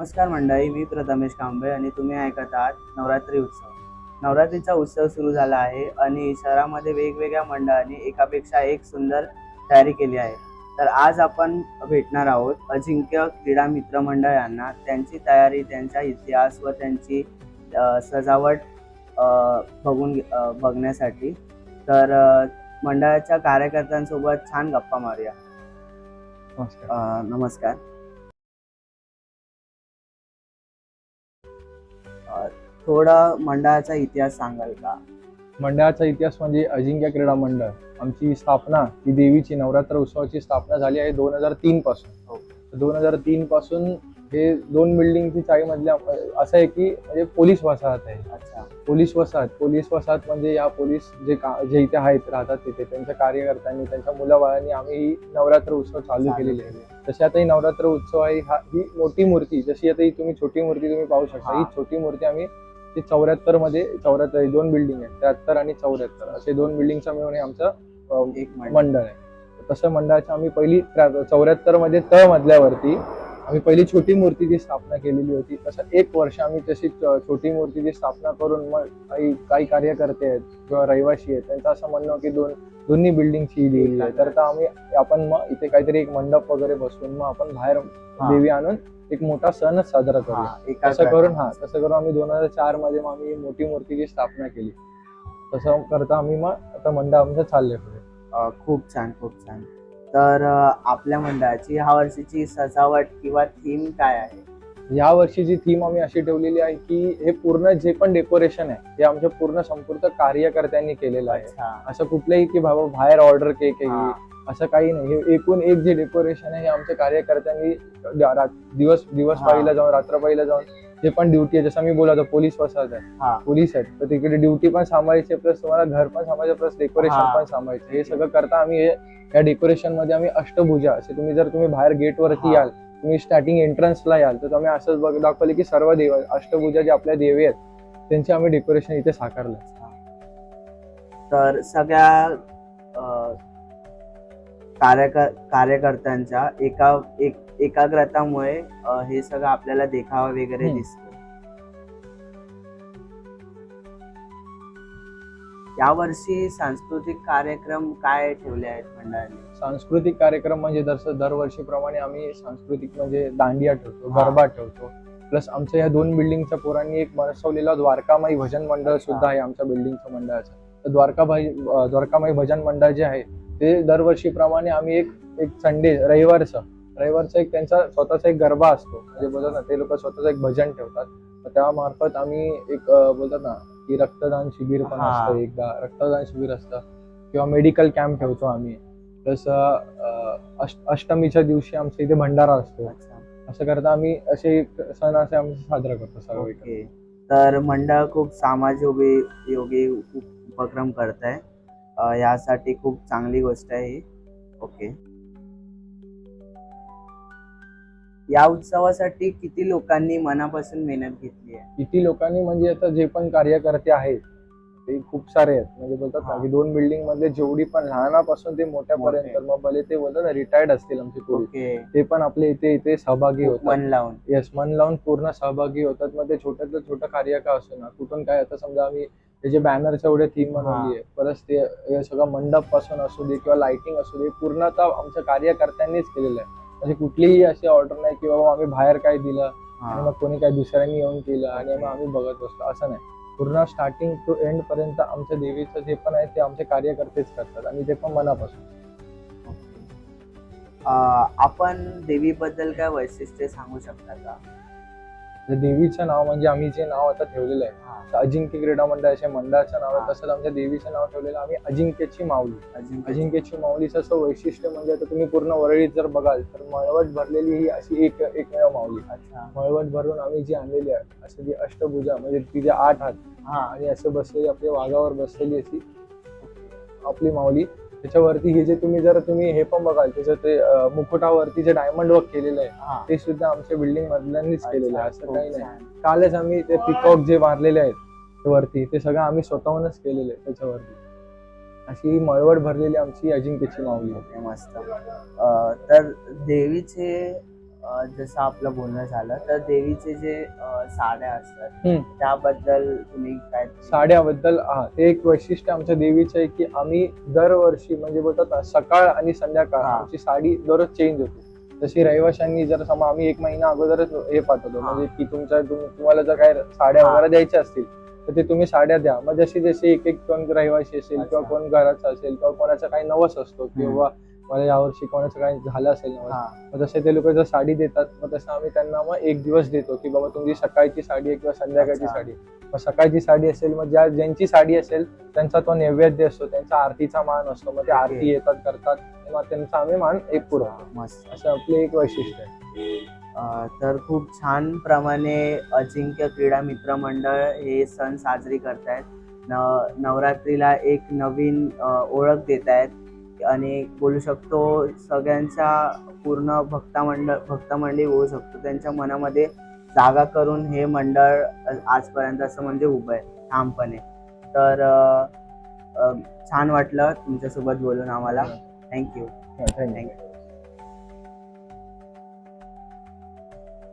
नमस्कार मंडळी मी प्रथमेश कांबळे आणि तुम्ही ऐकत आहात नवरात्री उत्सव. नवरात्रीचा उत्सव सुरू झाला आहे आणि शहरामध्ये वेगवेगळ्या मंडळांनी एकापेक्षा एक सुंदर तयारी केली आहे. तर आज आपण भेटणार आहोत अजिंक्य क्रीडा मित्र मंडळ यांना त्यांची तयारी त्यांचा इतिहास व त्यांची सजावट बघून बघण्यासाठी. तर मंडळाच्या कार्यकर्त्यांसोबत छान गप्पा मारूया. नमस्कार. थोडा मंडळाचा इतिहास सांगाल का? मंडळाचा इतिहास म्हणजे अजिंक्य क्रीडा मंडळ. आमची स्थापना ही देवीची नवरात्र उत्सवाची स्थापना झाली आहे दोन हजार तीन पासून. हो. दोन हजार तीन पासून हे दोन बिल्डिंगची चाळीमधल्या असं आहे की म्हणजे पोलीस वसाहत आहे. अच्छा. पोलीस वसाहत पोलीस वसाहत म्हणजे या पोलीस जे का जे इथे आहेत राहतात तिथे. त्यांच्या कार्यकर्त्यांनी त्यांच्या मुलाबाळांनी आम्ही ही नवरात्र उत्सव चालू केलेले आहे. तशी आता ही नवरात्र उत्सव आहे हा ही मोठी मूर्ती जशी आता ही तुम्ही छोटी मूर्ती तुम्ही पाहू शकता ही. छोटी मूर्ती आम्ही ती चौऱ्याहत्तरमध्ये चौऱ्याहत्तर दोन बिल्डिंग आहेत त्र्याहत्तर आणि चौऱ्याहत्तर. असे दोन बिल्डिंगचा मिळून हे आमचं एक मंडळ. आहे. तसं मंडळाच्या आम्ही पहिली चौऱ्याहत्तरमध्ये त मधल्यावरती आम्ही पहिली छोटी मूर्तीची स्थापना केलेली होती तसं एक वर्ष आम्ही तशी छोटी मूर्तीची स्थापना करून मग काही काही कार्यकर्ते आहेत किंवा रहिवासी आहेत त्यांचं असं म्हणणं की दोन दोन्ही बिल्डिंगची दिलेली आहे तर आम्ही आपण मग इथे काहीतरी एक मंडप वगैरे बसवून मग आपण बाहेर देवी आणून एक मोठा सणच साजरा हा, एका तसं करून हा तसं करून आम्ही दोन हजार चारमध्ये मग आम्ही मोठी मूर्तीची स्थापना केली. तसं करता आम्ही मग आता मंडळ आमचं चाललंय पुढे. खूप छान खूप छान. तर आपल्या मंडळाची ह्या वर्षीची सजावट किंवा थीम काय आहे या वर्षीची थीम आम्ही अशी ठेवलेली आहे की हे पूर्ण जे पण डेकोरेशन आहे हे आमच्या पूर्ण संपूर्ण कार्यकर्त्यांनी केलेलं आहे असं कुठलंही की बाबा बाहेर ऑर्डर केक. आहे असं काही नाही हे एकूण एक जे डेकोरेशन आहे हे आमच्या कार्यकर्त्यांनी दिवस दिवस. पाहिला जाऊन रात्र पाहिला जाऊन जे पण ड्युटी आहे जसं मी बोलतो पोलीस वसाहत आहे हा. पोलीस आहेत. तर तिकडे ड्युटी पण सांभाळायची प्लस तुम्हाला घर पण सांभाळायचं प्लस डेकोरेशन. पण सांभाळायचं. हे सगळं करता आम्ही या डेकोरेशनमध्ये आम्ही अष्टभुजा असे तुम्ही जर तुम्ही बाहेर गेट वरती हा. याल तुम्ही स्टार्टिंग एंट्रन्सला याल तर तुम्ही असंच बघ दाखवले की सर्व देव अष्टभुजा जे आपल्या देवी आहेत त्यांचे आम्ही डेकोरेशन इथे साकारलं. तर सगळ्या कार्यकर कार्यकर्त्यांच्या एका एक एकाग्रतामुळे हे सगळं आपल्याला देखावा वगैरे. दिसतो. यावर्षी सांस्कृतिक कार्यक्रम काय ठेवले आहेत मंडळाने? सांस्कृतिक कार्यक्रम म्हणजे दर दरवर्षीप्रमाणे आम्ही सांस्कृतिक म्हणजे दांडिया ठेवतो. गरबा ठेवतो. प्लस आमच्या या दोन बिल्डिंगच्या पोरांनी एक बसवलेला द्वारकामाई भजन मंडळ सुद्धा आहे आमच्या बिल्डिंगच्या मंडळाचं. तर द्वारकाबाई द्वारकामाई भजन मंडळ जे आहे ते दरवर्षीप्रमाणे आम्ही एक एक संडे रविवारचं रविवारचा एक त्यांचा स्वतःचा एक गरबा असतो. म्हणजे बोलतात ना ते लोक स्वतःचं एक भजन ठेवतात. त्यामार्फत आम्ही एक बोलतात ना की रक्तदान शिबिर पण. असतं एकदा. रक्तदान शिबिर असतं. किंवा मेडिकल कॅम्प ठेवतो आम्ही. अष्ट- अष्टमीच्या दिवशी आमच्या इथे भंडारा असतो. असं करता आम्ही असे एक सण असे आम्ही साजरा करतो सर्व तर मंडळ खूप समाजयोगी योगी उप- उपक्रम करत आहे यासाठी खूप चांगली गोष्ट आहे ही. ओके. या उत्सवासाठी किती लोकांनी मनापासून मेहनत घेतली आहे? किती लोकांनी म्हणजे आता जे पण कार्यकर्ते आहेत ते खूप सारे आहेत. म्हणजे बोलतात ना. की दोन बिल्डिंग मधले जेवढी पण लहानापासून ते मोठ्यापर्यंत मोठे. मग भले ते बोलतात रिटायर्ड असतील आमचे ओके. ते पण आपले इथे इथे सहभागी होतात. मन लावून. येस मन लावून पूर्ण सहभागी होतात. मग ते छोट्यातलं छोटं कार्य का असो ना कुठून काय? आता समजा आम्ही त्याचे बॅनरचे एवढे थीम बनवली आहे. परत ते सगळं मंडपपासून असू दे किंवा लाइटिंग असू दे पूर्णतः आमच्या कार्यकर्त्यांनीच केलेलं आहे. म्हणजे कुठलीही अशी ऑर्डर नाही की बाबा आम्ही बाहेर काय दिलं आणि. मग कोणी काय दुसऱ्यांनी येऊन केलं आणि मग आम्ही बघत बसलो. असं नाही. पूर्ण स्टार्टिंग टू एंड पर्यंत आमच्या देवीचं जे पण आहे ते आमचे कार्यकर्तेच करतात आणि ते पण मनापासून. आपण देवीबद्दल काय वैशिष्ट्य सांगू शकता का? देवीचं नाव म्हणजे आम्ही जे नाव आता ठेवलेलं आहे अजिंक्य क्रीडा मंडळाच्या मंडळाचं नाव. आहे तसंच आमच्या देवीचं नाव ठेवलेलं आहे. आम्ही अजिंक्यची माऊली. अजिंक्यची माऊलीचं असं वैशिष्ट्य म्हणजे आता तुम्ही पूर्ण वरळीत जर बघाल तर मळवट भरलेली ही अशी एक एकमेव माऊली. अच्छा. मळवट भरून आम्ही जी आणलेली आहे असं जी अष्टभुजा म्हणजे तिचे आठ हात हा. आणि असं बसलेली आपल्या वाघावर बसलेली अशी आपली माऊली त्याच्यावरती हे जे तुम्ही जर तुम्ही हे पण बघाल त्याचं ते अं, मुकुटावरती जे डायमंड वर्क केलेलं आहे हा. ते सुद्धा आमच्या बिल्डिंग मधल्यांनीच केलेलं आहे. असं काही नाही. कालच आम्ही ते पिकॉक जे मारलेले आहेत ते वरती ते सगळं आम्ही स्वतःहूनच केलेलं आहे त्याच्यावरती. अशी मळवट भरलेली आमची अजिंक्यची माऊली. आहे ओके, मस्त. अं, तर देवीचे जसं आपलं बोलणं झालं तर देवीचे जे साड्या असतात. त्याबद्दल तुम्ही काय साड्याबद्दल हा ते एक वैशिष्ट्य आमच्या देवीचं आहे की आम्ही दरवर्षी म्हणजे बोलतात ना सकाळ आणि संध्याकाळ. आमची साडी दररोज चेंज होते जशी रहिवाशांनी जर सम आम्ही एक महिना अगोदरच हे पाठवतो. म्हणजे की तुमच्या तुम- तुम्हाला जर काय साड्या. वगैरे द्यायच्या असतील तर ते तुम्ही साड्या द्या मग जशी जशी एक एक कोण रहिवाशी असेल किंवा. कोण घराचा असेल किंवा कोणाचा काही नवस असतो. किंवा मला यावर्षी कोणाचं काही झालं असेल हा. मग तसे ते लोक जर साडी देतात मग तसं आम्ही त्यांना मग एक दिवस देतो की बाबा तुमची सकाळची साडी आहे किंवा संध्याकाळची. साडी. मग सकाळची साडी असेल मग ज्या ज्यांची साडी असेल त्यांचा तो नैवेद्य असतो त्यांचा आरतीचा मान असतो मग ते आरती. येतात करतात मग त्यांचा आम्ही मान एक पुरवतो. मस्त. असं आपले एक वैशिष्ट्य आहे. तर खूप छान प्रमाणे अजिंक्य क्रीडा मित्र मंडळ हे सण साजरी करतायत. न नवरात्रीला एक नवीन ओळख देत आहेत आणि बोलू शकतो सगळ्यांच्या पूर्ण भक्तमंडळ भक्तमंडळी होऊ शकतो. त्यांच्या मनामध्ये जागा करून हे मंडळ आजपर्यंत असं म्हणजे उभं आहे ठामपणे. तर छान वाटलं तुमच्यासोबत बोलून आम्हाला. Thank you thank you thank you